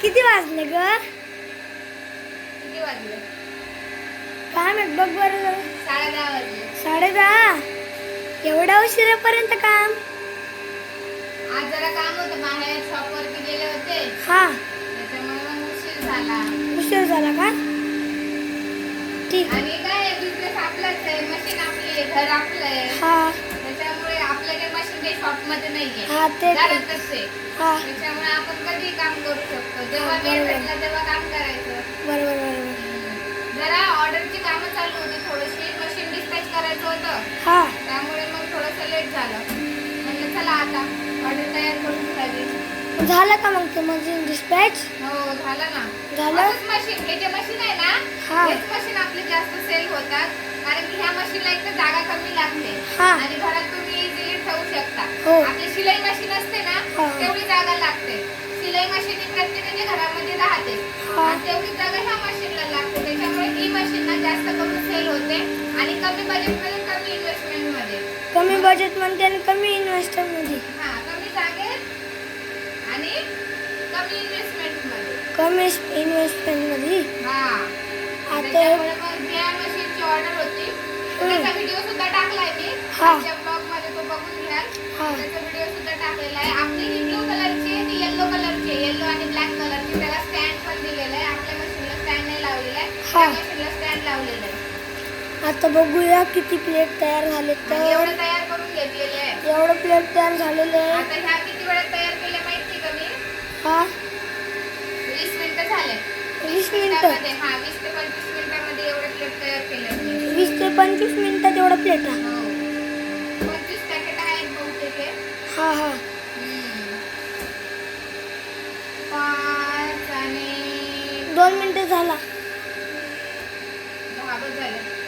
किती वाजले ग? किती वाजले? काय माहीत बघ बरं साडे दहा वाजले. साडे दहा? एवढ्या उशिरापर्यंत काम? आज जरा काम होतं बाहेर शॉप वरती गेले होते. हा. त्याच्यामुळे मग उशीर झाला. उशीर झाला का? ठीक. आणि काय बिझनेस आपलाच आहे मशीन आपली आहे घर आपलं आहे हा. त्याच्यामुळे आपलं काही मशीन काही शॉपमध्ये नाहीये. हा ते घरातच आहे हा. जेव्हा वेळ. भेटला तेव्हा काम करायचं. बरोबर बरोबर. जरा ऑर्डरची कामं चालू होती. थोडीशी मशीन डिस्पॅच करायचं होतं. हा. त्यामुळे मग थोडंसं लेट झालं. म्हणलं चला आता ऑर्डर तयार करून ठेवावी झालं का मग ते मशीन डिस्पॅच हो झालं ना. झालं? मशीन हे जे मशीन आहे ना. हेच मशीन आपले जास्त सेल होतात. कारण की ह्या मशीनला एक तर जागा कमी लागते. हा. आणि घरात तुम्ही इझिली ठेवू शकता. हो. आपली शिलाई मशीन असते ना हा. तेवढी जागा लागते. शिलाई मशीन ही प्रत्येकाच्या घरामध्ये राहते. हा. तेवढी जागा ह्या मशीनला लागते. त्याच्यामुळे ही मशीन ना जास्त करून सेल होते आणि कमी बजेटमध्ये कमी इन्व्हेस्टमेंटमध्ये. कमी बजेटमध्ये आणि कमी इन्व्हेस्टमेंटमध्ये. हा कमी जागेत आणि कमी इन्व्हेस्टमेंटमध्ये. कमी इन्व्हेस्टमेंटमध्ये. हा. आता मग या मशीनची ऑर्डर होती त्याचा व्हिडिओ सुद्धा टाकलाय मी. हा. आजच्या ब्लॉगमध्ये तो बघून घ्याल. हा. त्याचा व्हिडिओ सुद्धा टाकलेला आहे. हा. स्टँड लावलेला आहे? आता बघूया किती प्लेट तयार झाले आणि तर. एवढं तयार करून घेतलेले आहे. एवढं प्लेट तयार झालेले आहे. आता ह्या किती वेळात तयार केल्या माहिती का मी? हा. वीस मिनिटं झाले. वीस मिनिटं? मिनिटामध्ये. हा वीस ते पंचवीस मिनिटामध्ये एवढे प्लेट तयार केले मी वीस ते पंचवीस मिनिटात एवढं प्लेट आहे. हो. पंचवीस पॅकेट आहेत बहुतेक. हे. हा हा. हम्म. पाच आणि दोन मिनिटं झाला. दहा बस झाले करू बंद